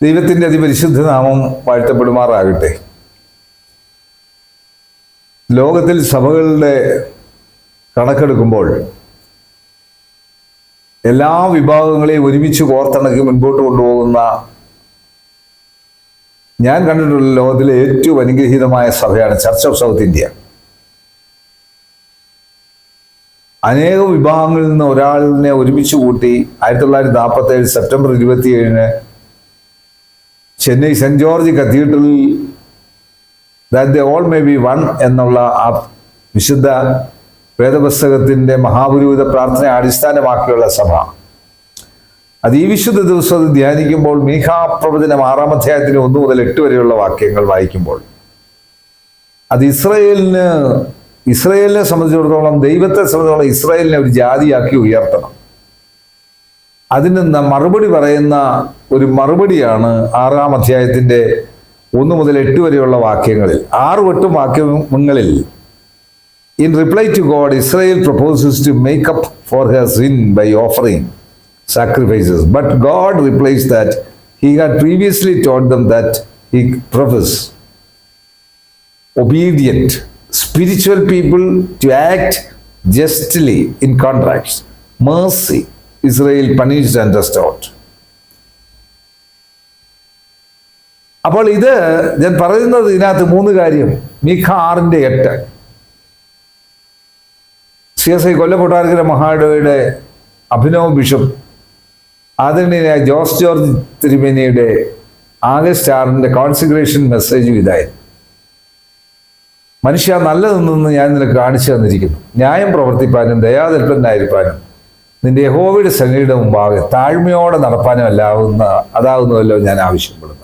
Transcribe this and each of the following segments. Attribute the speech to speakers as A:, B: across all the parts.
A: ദൈവത്തിന്റെ അതിപരിശുദ്ധ നാമം വാഴ്ത്തപ്പെടുമാറാകട്ടെ. ലോകത്തിൽ സഭകളുടെ കണക്കെടുക്കുമ്പോൾ എല്ലാ വിഭാഗങ്ങളെയും ഒരുമിച്ച് കോർത്തിണക്കി മുൻപോട്ട് കൊണ്ടുപോകുന്ന ഞാൻ കണ്ടിട്ടുള്ള ലോകത്തിലെ ഏറ്റവും അനുഗ്രഹീതമായ സഭയാണ് ചർച്ച് ഓഫ് സൗത്ത് ഇന്ത്യ അനേക വിഭാഗങ്ങളിൽ നിന്ന് ഒരാളിനെ ഒരുമിച്ച് കൂട്ടി ആയിരത്തി തൊള്ളായിരത്തി നാൽപ്പത്തി ഏഴ് സെപ്റ്റംബർ ഇരുപത്തിയേഴിന് ചെന്നൈ സെന്റ് ജോർജ് കത്തീഡ്രലിൽ that the all may be one എന്നുള്ള ആ വിശുദ്ധ വേദപുസ്തകത്തിന്റെ മഹാപുരോഹിത പ്രാർത്ഥന അടിസ്ഥാനമാക്കിയുള്ള സഭ. അത് ഈ വിശുദ്ധ ദിവസം അത് ധ്യാനിക്കുമ്പോൾ മീഹാപ്രവചനം ആറാം അധ്യായത്തിന് ഒന്ന് മുതൽ എട്ട് വരെയുള്ള വാക്യങ്ങൾ വായിക്കുമ്പോൾ അത് ഇസ്രയേലിന് ഇസ്രയേലിനെ സംബന്ധിച്ചിടത്തോളം ദൈവത്തെ സംബന്ധിച്ചിടത്തോളം ഇസ്രയേലിനെ ഒരു ജാതിയാക്കി ഉയർത്തണം. അതിന് മറുപടി പറയുന്ന ഒരു മറുപടിയാണ് ആറാം അധ്യായത്തിന്റെ ഒന്ന് മുതൽ എട്ട് വരെയുള്ള വാക്യങ്ങളിൽ ആറ് എട്ടും വാക്യങ്ങളിൽ in reply to God Israel proposes to make up for her sin by offering sacrifices but God replies that he had previously taught them that he profess spiritual people to act justly in contracts contracts. Mercy israel and and restored അപ്പോൾ ഇത് ഞാൻ പറയുന്നത് ഇതിനകത്ത് മൂന്ന് കാര്യം. മീഖ ആറിന്റെ എട്ട്. സി എസ് ഐ കൊല്ലക്കൊട്ടാരക്കര മഹാഡോയുടെ അഭിനവ് ബിഷപ്പ് ആദരണീയനായ ജോസ് ജോർജ് തിരുമേനിയുടെ ആഗസ്റ്റ് ആറിന്റെ കോൺസിഗ്രേഷൻ മെസ്സേജും ഇതായിരുന്നു. മനുഷ്യ നല്ലതെന്ന് ഞാൻ നിനക്ക് കാണിച്ചു തന്നിരിക്കുന്നു. ന്യായം പ്രവർത്തിപ്പാനും ദയാതൽപ്പനായിരിക്കാനും നിന്റെ യഹോവയുടെ സംഗതിയുടെ മുമ്പാകെ താഴ്മയോടെ നടപ്പാനും അല്ലാവുന്ന അതാകുന്നതല്ലോ ഞാൻ ആവശ്യപ്പെടുന്നത്.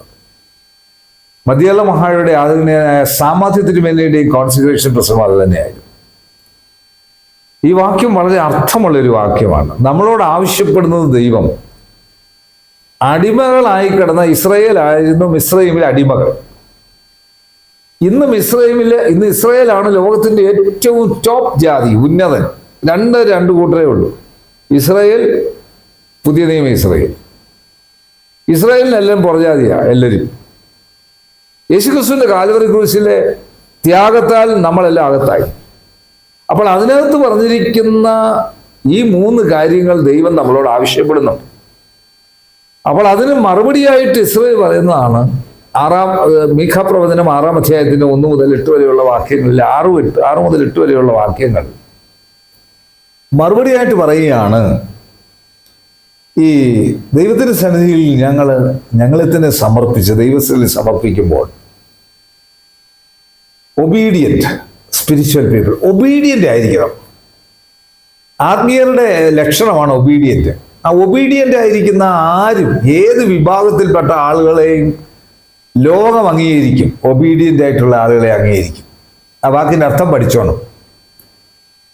A: മധ്യള്ള മഹായുടെ ആധുനികനായ സാമാധ്യത്തിന് മേലെയുടെയും കോൺസെൻട്രേഷൻ പ്രശ്നം അത് തന്നെയായിരുന്നു. ഈ വാക്യം വളരെ അർത്ഥമുള്ളൊരു വാക്യമാണ്. നമ്മളോട് ആവശ്യപ്പെടുന്നത് ദൈവം. അടിമകളായി കിടന്ന ഇസ്രയേൽ ആയിരുന്നു ഇസ്രയേലിലെ അടിമകൾ. ഇന്നും ഇസ്രൈമിലെ ഇന്ന് ഇസ്രയേലാണ് ലോകത്തിന്റെ ഏറ്റവും ടോപ്പ് ജാതി ഉന്നതൻ. രണ്ട് രണ്ട് കൂട്ടരേ ഉള്ളൂ. ഇസ്രയേൽ പുതിയ നിയമ ഇസ്രയേൽ. ഇസ്രയേലിനെല്ലാം പുറജാതിയാ എല്ലാവരും യേശുക്രിസ്തുവിന്റെ കാൽവറി ക്രൂശിലെ ത്യാഗത്താൽ നമ്മളെല്ലാം അകത്തായി. അപ്പോൾ അതിനകത്ത് പറഞ്ഞിരിക്കുന്ന ഈ മൂന്ന് കാര്യങ്ങൾ ദൈവം നമ്മളോട് ആവശ്യപ്പെടുന്നുണ്ട് അപ്പോൾ അതിന് മറുപടിയായിട്ട് ഇസ്രയേൽ പറയുന്നതാണ് ആറാം മീഖാപ്രവചനം മീഖ പ്രവചനം ആറാം അധ്യായത്തിന്റെ ഒന്ന് മുതൽ എട്ട് വരെയുള്ള വാക്യങ്ങളിൽ ആറ് എട്ട് ആറ് മുതൽ എട്ട് വരെയുള്ള വാക്യങ്ങൾ. മറുപടിയായിട്ട് പറയുകയാണ് ഈ ദൈവത്തിന്റെ സന്നിധിയിൽ ഞങ്ങൾ ഞങ്ങളെ തന്നെ സമർപ്പിച്ച് ദൈവത്തിൽ സമർപ്പിക്കുമ്പോൾ ഒബീഡിയന്റ് സ്പിരിച്വൽ പീപ്പിൾ ഒബീഡിയന്റ് ആയിരിക്കണം. ആത്മീയരുടെ ലക്ഷണമാണ് ഒബീഡിയന്റ് ആ ഒബീഡിയന്റ് ആയിരിക്കുന്ന ആരും ഏത് വിഭാഗത്തിൽപ്പെട്ട ആളുകളെയും ലോകം അംഗീകരിക്കും. ഒബീഡിയന്റ് ആയിട്ടുള്ള ആളുകളെ അംഗീകരിക്കും. ആ വാക്കിന്റെ അർത്ഥം പഠിച്ചോണം.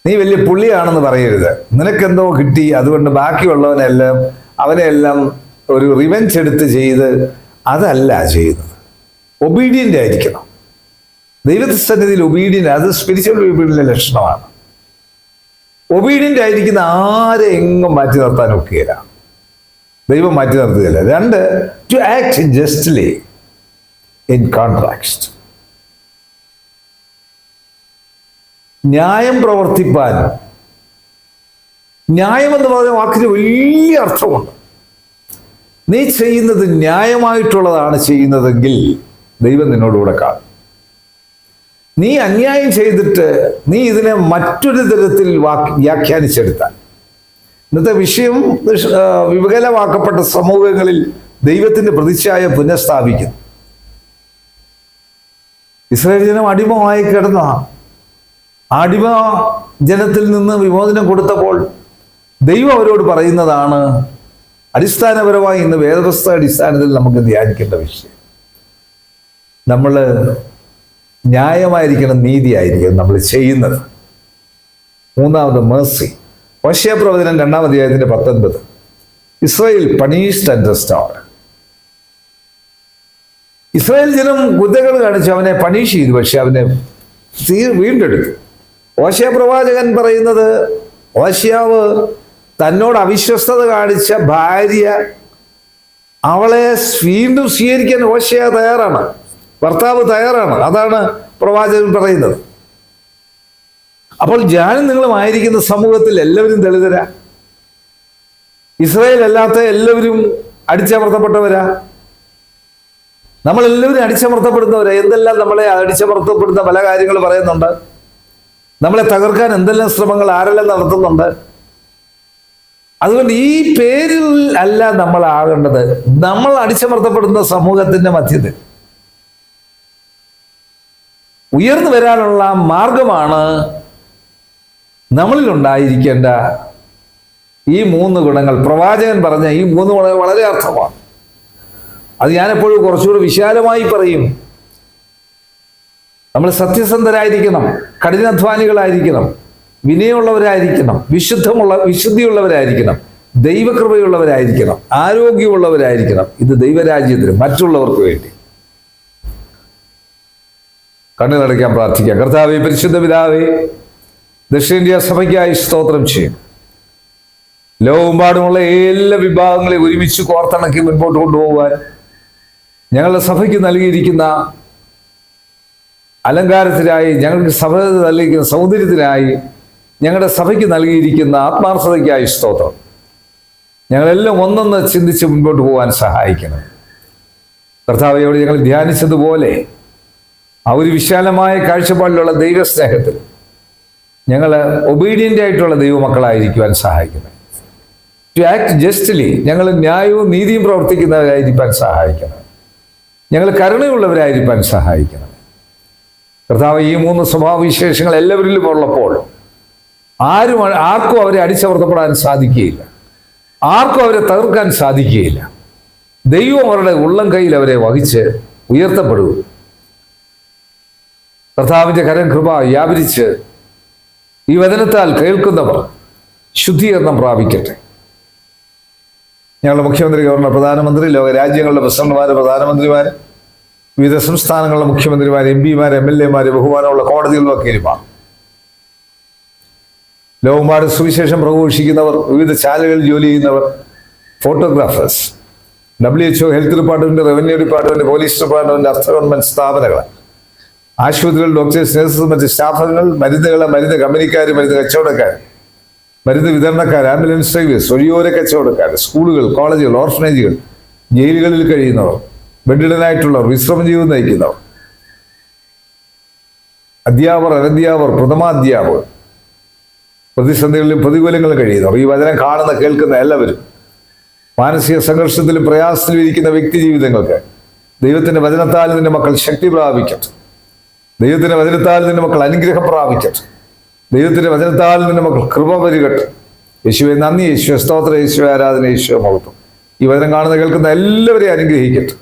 A: നീ വലിയ പുള്ളിയാണെന്ന് പറയരുത്. നിനക്കെന്തോ കിട്ടി അതുകൊണ്ട് ബാക്കിയുള്ളവനെല്ലാം അവനെല്ലാം ഒരു റിവെഞ്ച് എടുത്ത് ചെയ്ത് അതല്ല ചെയ്യുന്നത്. ഒബീഡിയന്റ് ആയിരിക്കണം. ദൈവത്തെ സന്നിധിയിൽ ഒബീഡിയൻ അത് സ്പിരിച്വൽ ഒബീഡിയന്റെ ലക്ഷണമാണ്. ഒബീഡിയന്റ് ആയിരിക്കുന്ന ആരെ എങ്ങും മാറ്റി നിർത്താൻ ഒക്കുകയില്ല. ദൈവം മാറ്റി നിർത്തുകയില്ല. രണ്ട് to act justly in contract ന്യായം പ്രവർത്തിപ്പാൻ. ന്യായം എന്ന് പറഞ്ഞ വാക്കിന് വലിയ അർത്ഥമുണ്ട്. നീ ചെയ്യുന്നത് ന്യായമായിട്ടുള്ളതാണ് ചെയ്യുന്നതെങ്കിൽ ദൈവം നിന്നോടുകൂടെ കാണും. നീ അന്യായം ചെയ്തിട്ട് നീ ഇതിനെ മറ്റൊരു തരത്തിൽ വാക്ക് വ്യാഖ്യാനിച്ചെടുത്താൽ. ഇന്നത്തെ വിഷയം വികലമാക്കപ്പെട്ട സമൂഹങ്ങളിൽ ദൈവത്തിന്റെ പ്രതിച്ഛായ പുനഃസ്ഥാപിക്കുന്നു. ഇസ്രായേൽ ജനം അടിമമായി കിടന്ന അടിമ ജനത്തിൽ നിന്ന് വിമോചനം കൊടുത്തപ്പോൾ ദൈവം അവരോട് പറയുന്നതാണ് അടിസ്ഥാനപരമായി ഇന്ന് വേദവസ്ഥ അടിസ്ഥാനത്തിൽ നമുക്ക് ധ്യാനിക്കേണ്ട വിഷയം. നമ്മൾ ന്യായമായിരിക്കണം നീതിയായിരിക്കണം നമ്മൾ ചെയ്യുന്നത്. മൂന്നാമത് മേഴ്സി പ്രവചനം രണ്ടാം അധ്യായത്തിന്റെ പത്തൊൻപത്. Israel punished and restored Israel ജനം കുതകൾ കാണിച്ച് അവനെ പണീഷ് ചെയ്തു പക്ഷെ അവനെ വീണ്ടെടുത്തു. ഓശയ പ്രവാചകൻ പറയുന്നത് ഓശയാവ് തന്നോട് അവിശ്വസ്തത കാണിച്ച ഭാര്യ അവളെ വീണ്ടും സ്വീകരിക്കാൻ ഓശയ തയ്യാറാണ്. ഭർത്താവ് തയ്യാറാണ്. അതാണ് പ്രവാചകൻ പറയുന്നത്. അപ്പോൾ ഞാനും നിങ്ങളും ആയിരിക്കുന്ന സമൂഹത്തിൽ എല്ലാവരും ദളിതരാ. ഇസ്രായേൽ അല്ലാത്ത എല്ലാവരും അടിച്ചമർത്തപ്പെട്ടവരാ. നമ്മളെല്ലാവരും അടിച്ചമർത്തപ്പെടുന്നവരാ. എന്തെല്ലാം നമ്മളെ അടിച്ചമർത്തപ്പെടുന്ന പല കാര്യങ്ങൾ പറയുന്നുണ്ട്. നമ്മളെ തകർക്കാൻ എന്തെല്ലാം ശ്രമങ്ങൾ ആരെല്ലാം നടത്തുന്നുണ്ട്? അതുകൊണ്ട് ഈ പേരിൽ അല്ല നമ്മൾ ആകേണ്ടത്. നമ്മൾ അടിച്ചമർത്തപ്പെടുന്ന സമൂഹത്തിന്റെ മധ്യത്തിൽ. ഉയർന്നു വരാനുള്ള മാർഗമാണ് നമ്മളിലുണ്ടായിരിക്കേണ്ട ഈ മൂന്ന് ഗുണങ്ങൾ. പ്രവാചകൻ പറഞ്ഞ ഈ മൂന്ന് ഗുണങ്ങൾ വളരെ അർത്ഥമാണ്. അത് ഞാനെപ്പോഴും കുറച്ചുകൂടി വിശാലമായി പറയും. നമ്മൾ സത്യസന്ധരായിരിക്കണം കഠിനാധ്വാനികളായിരിക്കണം വിനയമുള്ളവരായിരിക്കണം വിശുദ്ധമുള്ള വിശുദ്ധിയുള്ളവരായിരിക്കണം ദൈവകൃപയുള്ളവരായിരിക്കണം ആരോഗ്യമുള്ളവരായിരിക്കണം. ഇത് ദൈവരാജ്യത്തിന് മറ്റുള്ളവർക്ക് വേണ്ടി. കണ്ണുനടയ്ക്കാൻ പ്രാർത്ഥിക്കുക കർത്താവെ പരിശുദ്ധ പിതാവേ ദക്ഷിണേന്ത്യ സഭയ്ക്കായി സ്തോത്രം ചെയ്യും ലോകമെമ്പാടുമുള്ള എല്ലാ വിഭാഗങ്ങളെ ഒരുമിച്ച് കോർത്തിണക്കി മുൻപോട്ട് കൊണ്ടുപോകാൻ ഞങ്ങളുടെ സഭയ്ക്ക് നൽകിയിരിക്കുന്ന അലങ്കാരത്തിനായി ഞങ്ങൾക്ക് സഭ നൽകിയിരിക്കുന്ന സൗന്ദര്യത്തിനായി ഞങ്ങളുടെ സഭയ്ക്ക് നൽകിയിരിക്കുന്ന ആത്മാർത്ഥതയ്ക്കായി സ്തോത്രം. ഞങ്ങളെല്ലാം ഒന്നൊന്ന് ചിന്തിച്ച് മുൻപോട്ട് പോകാൻ സഹായിക്കണം. കർത്താവയോട് ഞങ്ങൾ ധ്യാനിച്ചതുപോലെ ആ ഒരു വിശാലമായ കാഴ്ചപ്പാടിലുള്ള ദൈവസ്നേഹത്തിൽ ഞങ്ങൾ ഒബീഡിയന്റ് ആയിട്ടുള്ള ദൈവമക്കളായിരിക്കുവാൻ സഹായിക്കണം. ടു ആക്ട് ജസ്റ്റ്ലി ഞങ്ങൾ ന്യായവും നീതിയും പ്രവർത്തിക്കുന്നവരായിരിക്കാൻ സഹായിക്കണം. ഞങ്ങൾ കരുണയുള്ളവരായിരിക്കാൻ സഹായിക്കണം. കർത്താവ് ഈ മൂന്ന് സ്വഭാവവിശേഷങ്ങൾ എല്ലാവരിലും ഉള്ളപ്പോൾ ആരും ആർക്കും അവരെ അടിച്ചമർത്തപ്പെടാൻ സാധിക്കുകയില്ല. ആർക്കും അവരെ തകർക്കാൻ സാധിക്കുകയില്ല. ദൈവം അവരുടെ ഉള്ളം കയ്യിൽ അവരെ വഹിച്ച് ഉയർത്തപ്പെടുക കർത്താവിന്റെ കരം കൃപ വ്യാപരിച്ച് ഈ വചനത്താൽ കേൾക്കുന്നവർ ശുദ്ധീകരണം പ്രാപിക്കട്ടെ. ഞങ്ങളുടെ മുഖ്യമന്ത്രി ഗവർണർ പ്രധാനമന്ത്രി ലോക രാജ്യങ്ങളുടെ പ്രസിഡന്റുമാർ പ്രധാനമന്ത്രിമാർ വിവിധ സംസ്ഥാനങ്ങളിലെ മുഖ്യമന്ത്രിമാർ എം പിമാർ എം എൽ എമാർ ബഹുമാനമുള്ള കോടതികളിലും വക്കീലുമാണ് ലോകമാട് സുവിശേഷം പ്രഘോഷിക്കുന്നവർ വിവിധ ചാനലുകളിൽ ജോലി ചെയ്യുന്നവർ photographers W H O health department revenue department police department അർത്ഥ ഗവൺമെന്റ് സ്ഥാപനങ്ങൾ ആശുപത്രികൾ ഡോക്ടേഴ്സ് നഴ്സസ് മറ്റ് സ്റ്റാഫുകൾ മരുന്നുകൾ മരുന്ന് കമ്പനിക്കാർ മരുന്ന് കച്ചവടക്കാർ മരുന്ന് വിതരണക്കാർ ആംബുലൻസ് ഡ്രൈവേഴ്സ് ഒഴിയോര കച്ചവടക്കാർ സ്കൂളുകൾ കോളേജുകൾ ഓർഫനേജുകൾ ജയിലുകളിൽ കഴിയുന്നവർ. ബെഡിഡനായിട്ടുള്ളവർ വിശ്രമ ജീവിതം നയിക്കുന്നവർ. അധ്യാപകർ അനധ്യാപകർ പ്രഥമാധ്യാപകർ പ്രതിസന്ധികളിലും പ്രതികൂലങ്ങളും കഴിയുന്നവർ. ഈ വചനം കാണുന്ന കേൾക്കുന്ന എല്ലാവരും മാനസിക സംഘർഷത്തിലും പ്രയാസത്തിലും ഇരിക്കുന്ന വ്യക്തി ജീവിതങ്ങൾക്ക് ദൈവത്തിന്റെ വചനത്താൽ നിന്റെ മക്കൾ ശക്തി പ്രാപിക്കട്ടെ. ദൈവത്തിന്റെ വചനത്താൽ നിന്റെ മക്കൾ അനുഗ്രഹം പ്രാപിക്കട്ടെ. ദൈവത്തിന്റെ വചനത്താൽ നിന്റെ മക്കൾ കൃപ പരികട്ടെ യേശുവെ നന്ദി യേശുവെ. സ്തോത്ര യേശുവെ ആരാധന യേശുവെ മഹത്വം. ഈ വചനം കാണുന്ന കേൾക്കുന്ന എല്ലാവരെയും അനുഗ്രഹിക്കട്ടെ.